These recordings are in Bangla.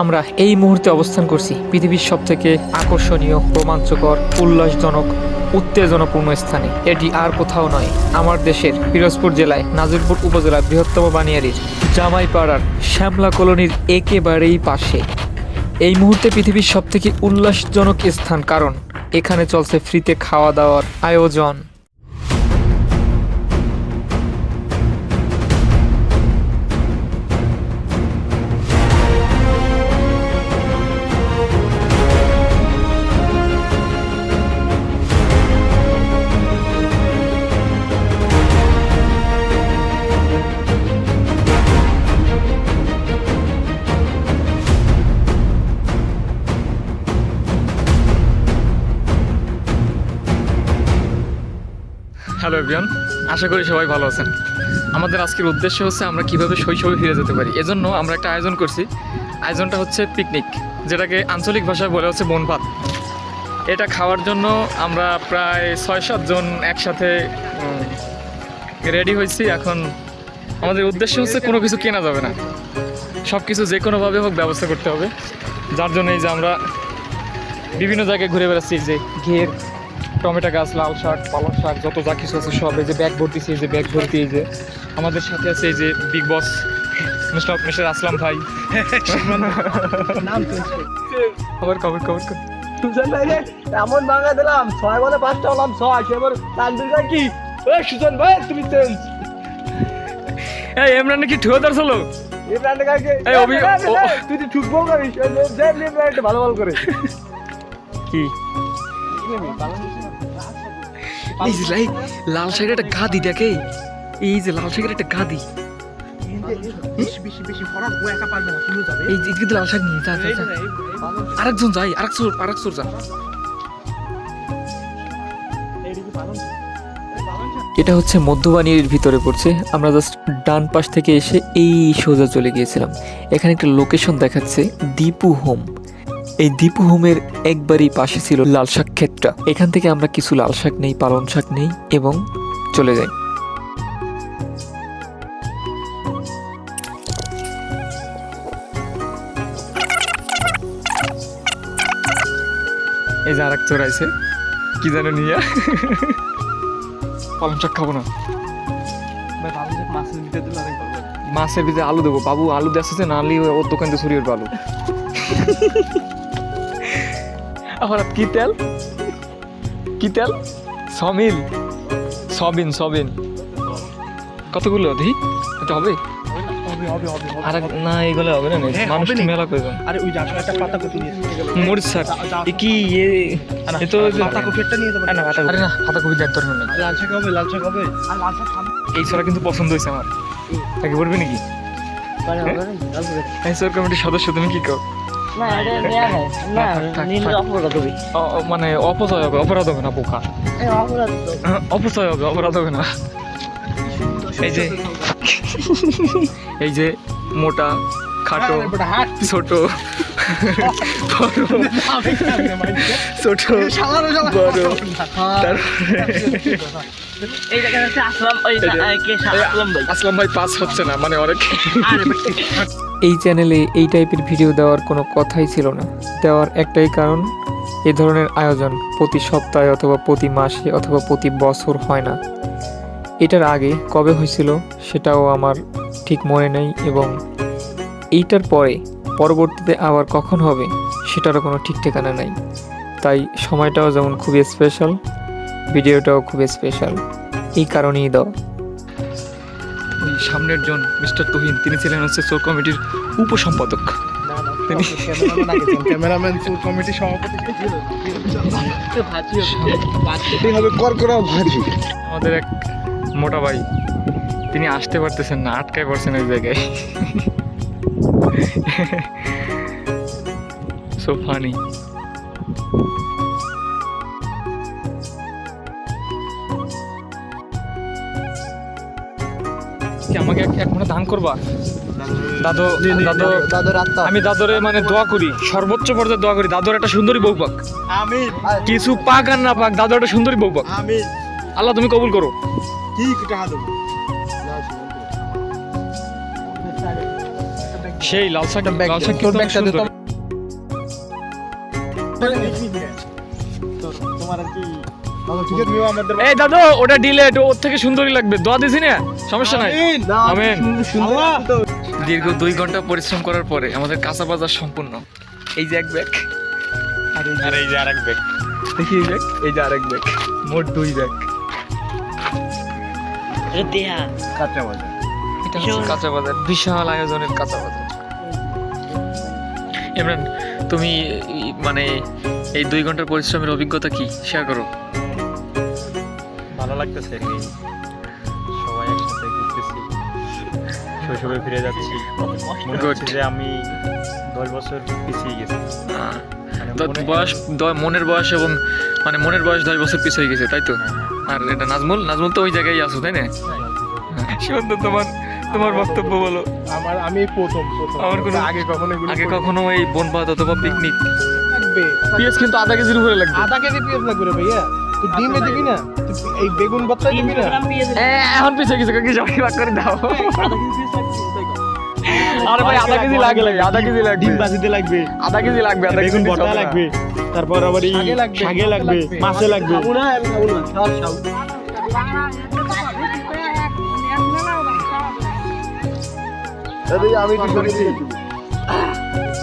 আমরা এই মুহূর্তে অবস্থান করছি পৃথিবীর সব থেকে আকর্ষণীয়, রোমাঞ্চকর, উল্লাসজনক, উত্তেজনাপূর্ণ স্থানে। এটি আর কোথাও নয়, আমার দেশের পিরোজপুর জেলায় নাজিরপুর উপজেলার বৃহত্তম বানিয়ারির জামাইপাড়ার শ্যামলা কলোনির একেবারেই পাশে। এই মুহূর্তে পৃথিবীর সব থেকে উল্লাসজনক স্থান কারণ, এখানে চলছে ফ্রিতে খাওয়া দাওয়ার আয়োজন। হ্যালো এভরিওয়ান, আশা করি সবাই ভালো আছেন। আমাদের আজকের উদ্দেশ্য হচ্ছে আমরা কীভাবে শৈশবে ফিরে যেতে পারি। এজন্য আমরা একটা আয়োজন করছি। আয়োজনটা হচ্ছে পিকনিক যেটাকে আঞ্চলিক ভাষায় বলে হচ্ছে বনভাত এটা খাওয়ার জন্য আমরা প্রায় ছয় সাতজন একসাথে রেডি হয়েছি। এখন আমাদের উদ্দেশ্য হচ্ছে কোনো কিছু কেনা যাবে না। সব কিছু যে কোনোভাবে হোক ব্যবস্থা করতে হবে। যার জন্য এই যে আমরা বিভিন্ন জায়গায় ঘুরে বেড়াচ্ছি, যে ঘের টমেটো গাছ লাল শাক পালং শাক যত যা কিছু আছে সব এই যে ব্যাগ ভর্তি এই যে ব্যাগ ভর্তি এই যে আমাদের সাথে আছে এই যে big boss mister mister Aslam ভাই খবর খবর খবর। সুজন ভাই রে এমন ভাঙা দিলাম ছয় বলে পাঁচটা হলাম ছয় সেবার তানবির কি ওই সুজন ভাই তুমি চেঞ্জ এই এমরান নাকি ঠুয়ো ধরছিল এই অভি- তুই তো ঠুকবো করিস ভালো ভালো করে কি এই যে লাই লাল শাকের একটা গাদি দেখে। এই যে লাল শাকের একটা গাদি। এই যে কিন্তু লাল শাক নিয়ে যা আরেকজন যাই আরেক চোর আরেক চোর যা এটা হচ্ছে মধ্যবাণীর ভিতরে পড়ছে। আমরা জাস্ট ডান পাশ থেকে এসে এই সোজা চলে গিয়েছিলাম। এখানে একটা লোকেশন দেখাচ্ছে দীপু হোম এই দীপু হোমের একবারই পাশে ছিল লাল শাক ক্ষেতটা। এখান থেকে আমরা কিছু লাল শাক নেই পালং শাক নেই এবং চলে যাই। এই যে আর এক চোর আছে কি জানো নিয়ে। পালং শাক খাব না। ভাই ভালো যে মাছের ভিতরে আলু দেবো। বাবু আলু আসছে না আলি ওর দোকান থেকে সরিয়ে আলু। আবার কি তেল? কি তেল? সমিল সবিন সবিন। কতগুলো দি? এটা হবে? হবে হবে হবে হবে। আর এক- না এগুলো হবে না হ্যাঁ, মানুষ। মেলা করবেন আরে ওই একটা পাতা কপি নিয়ে মরিচ শাক। এ কি এ তো পাতা কপি একটা নিয়ে যাবে। না পাতা আরে না পাতা কপি দেওয়ার দরকার নেই। লাল শাক হবে লাল শাক হবে। আর লাল শাক এই ছড়া কিন্তু পছন্দ হয়েছে আমার। তাকে বলবি নাকি? এই সর কমিটির সদস্য তুমি কি কর না এটা নেওয়া না নিলে অপরাধ হবে। অ- অ- মানে অপচয় হবে অপরাধ হবে না পোকা অপচয় হবে অপরাধ হবে না। এই যে এই যে মোটা খাটো ছোট ছোট বড় তারপরে আসলাম এই যে- কে আসলাম ভাই পাস হচ্ছে না মানে অনেক এই চ্যানেলে এই টাইপের ভিডিও দেওয়ার কোনো কথাই ছিল না। দেওয়ার একটাই কারণ এ ধরনের আয়োজন প্রতি সপ্তাহে অথবা প্রতি মাসে অথবা প্রতি বছর হয় না। এটার আগে কবে হয়েছিল সেটাও আমার ঠিক মনে নেই এবং এইটার পরে পরবর্তীতে আবার কখন হবে সেটারও কোনো ঠিক ঠিকানা নাই। তাই সময়টাও যেমন খুবই স্পেশাল ভিডিওটাও খুবই স্পেশাল এই কারণেই ওই সামনের জন মিস্টার তুহিন তিনি ছিলেন হচ্ছে চোর কমিটির উপসম্পাদক। তিনি ক্যামেরাম্যান ফুল কমিটি সভাপতি। হবে করকরা ভাজি আমাদের এক মোটা ভাই তিনি আসতে পারতেছেন না আটকায় পড়ছেন ওই জায়গায়। সো ফানি আমাকে এক দান করবা দাদু দাদু দাদু আমি দাদরে মানে দোয়া করি সর্বোচ্চ পর্যায়ে দোয়া করি দাদর একটা সুন্দরী বউ পাক আমি কিছু পাক আর না পাক দাদু একটা সুন্দরী বউ পাক আমি আল্লাহ তুমি কবুল করো কি টাকা দেবো সেই লাল শাক লাল শাক তোর ব্যাগটা দে তোমার আর কি এই দাদু ওটা ডিলেট ওর থেকে সুন্দরই লাগবে। দোয়া দিছি না? সমস্যা নাই। আমেন। দীর্ঘ দুই ঘণ্টা পরিশ্রম করার পরে আমাদের কাঁচা বাজার সম্পূর্ণ। এই যে এক ব্যাগ। আর এই যে আরেক ব্যাগ। দেখি এই ব্যাগ। এই যে আরেক ব্যাগ। মোট দুই ব্যাগ। কাঁচা বাজার। এটা হচ্ছে কাঁচা বাজার। বিশাল আয়োজনের কাঁচা বাজার। ইমরান তুমি মানে এই দুই ঘণ্টার পরিশ্রমের অভিজ্ঞতা কি? শেয়ার করো। ভালো লাগতেছে? আর কি সবাই একসাথে ঘুরতেছি। শৈশবে ফিরে যাচ্ছি। মনে হচ্ছে যে আমি দশ বছর পিছিয়ে গেছি। মানে তো বয়স মনের বয়স এবং মানে মনের বয়স দশ বছর পিছ হয়ে গেছে তাই তো? আর এটা নাজমুল? নাজমুল তো ওই জায়গায় আছো তাই না? সুন্দর তোমার তোমার বক্তব্য বলো। আমার আমি প্রথম প্রথম। আমার কোনো- আগে কখনো আগে কখনো এই বনপাত অথবা পিকনিক? পেঁয়াজ কিন্তু আধা কেজির উপরে লাগবে। আধা কেজি পেঁয়াজ লাগবে ভাইয়া। ডিমে দিবি না? এই বেগুন ভর্তা দিবি না? এখন পিছিয়ে গেছে কাকি সবাই ভাগ করে দাও। আরে ভাই আধা কেজি লাগে লাগে আধা কেজি লাগবে। ডিম ভাজিতে লাগবে। আধা কেজি লাগবে আধা বেগুন কেজি ভর্তা লাগবে। তারপর আবার এই শাকে লাগবে মাছে লাগবে। খাব না আমি খাব না।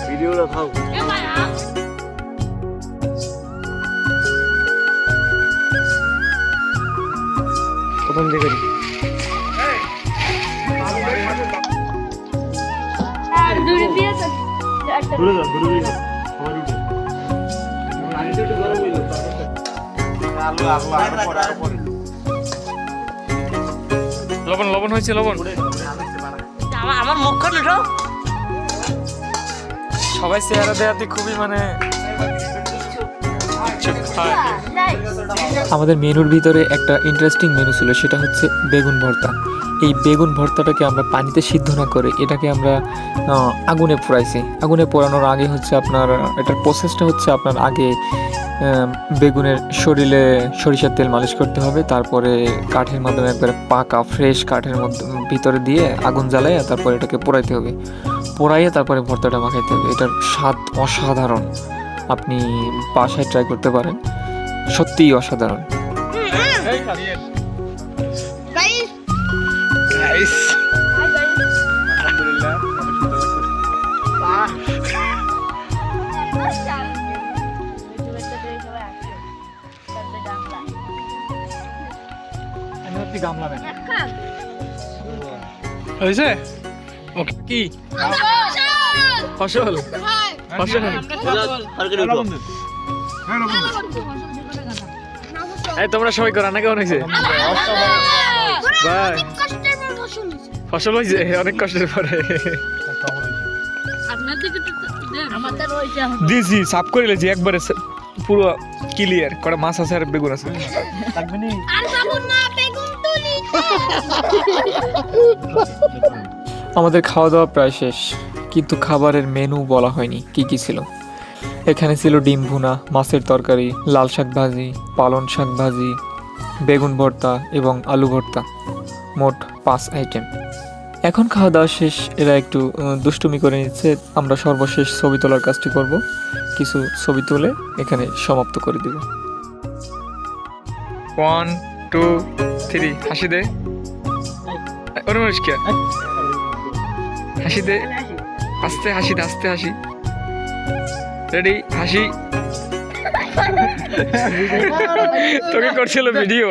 ভিডিওটা খাও সবাই উঠে। লবণ লবণ হয়েছে লবণ। আমার মুখখান উঠো। সবাই চেহারা দেওয়াতে খুবই মানে আমাদের মেনুর ভিতরে একটা ইন্টারেস্টিং মেনু ছিল, সেটা হচ্ছে বেগুন ভর্তা। এই বেগুন ভর্তাটাকে আমরা পানিতে সিদ্ধ না করে এটাকে আমরা আগুনে পোড়াইছি। আগুনে পোড়ানোর আগে হচ্ছে আপনার, এটার প্রসেসটা হচ্ছে আপনার আগে বেগুনের শরীরে সরিষার তেল মালিশ করতে হবে, তারপরে কাঠের মাধ্যমে একবারে পাকা ফ্রেশ কাঠের মধ্যে, ভিতরে দিয়ে আগুন জ্বালাইয়া তারপরে এটাকে পোড়াইতে হবে। পোড়াইয়ে তারপরে ভর্তাটা মাখাইতে হবে। এটার স্বাদ অসাধারণ। আপনি বাসায় ট্রাই করতে পারেন। সত্যিই অসাধারণ। হয়েছে? ওকে কি? ফসল। এই তোমরা সবাই করা না কেমন হয়েছে? ফসল হয়েছে? অনেক কষ্টের পরে। দিয়েছি সাফ করে লেছি একবারে পুরো ক্লিয়ার কটা মাছ আছে আর বেগুন আছে। লাগবে নি আর যাব না বেগুন তুলি আমাদের খাওয়া দাওয়া প্রায় শেষ। কিন্তু খাবারের মেনু বলা হয়নি কি কি ছিল? এখানে ছিল ডিম ভুনা মাছের তরকারি লাল শাক ভাজি পালন শাক ভাজি বেগুন ভর্তা এবং আলু ভর্তা মোট পাঁচ আইটেম। এখন খাওয়া দাওয়া শেষ এরা একটু দুষ্টুমি করে নিচ্ছে আমরা সর্বশেষ ছবি তোলার কাজটি করব। কিছু ছবি তুলে এখানে সমাপ্ত করে দিব। ওয়ান টু থ্রি হাসি দে। হাসি দে। আস্তে হাসি আস্তে হাসি। রেডি হাসি? তোকে করছিল ভিডিও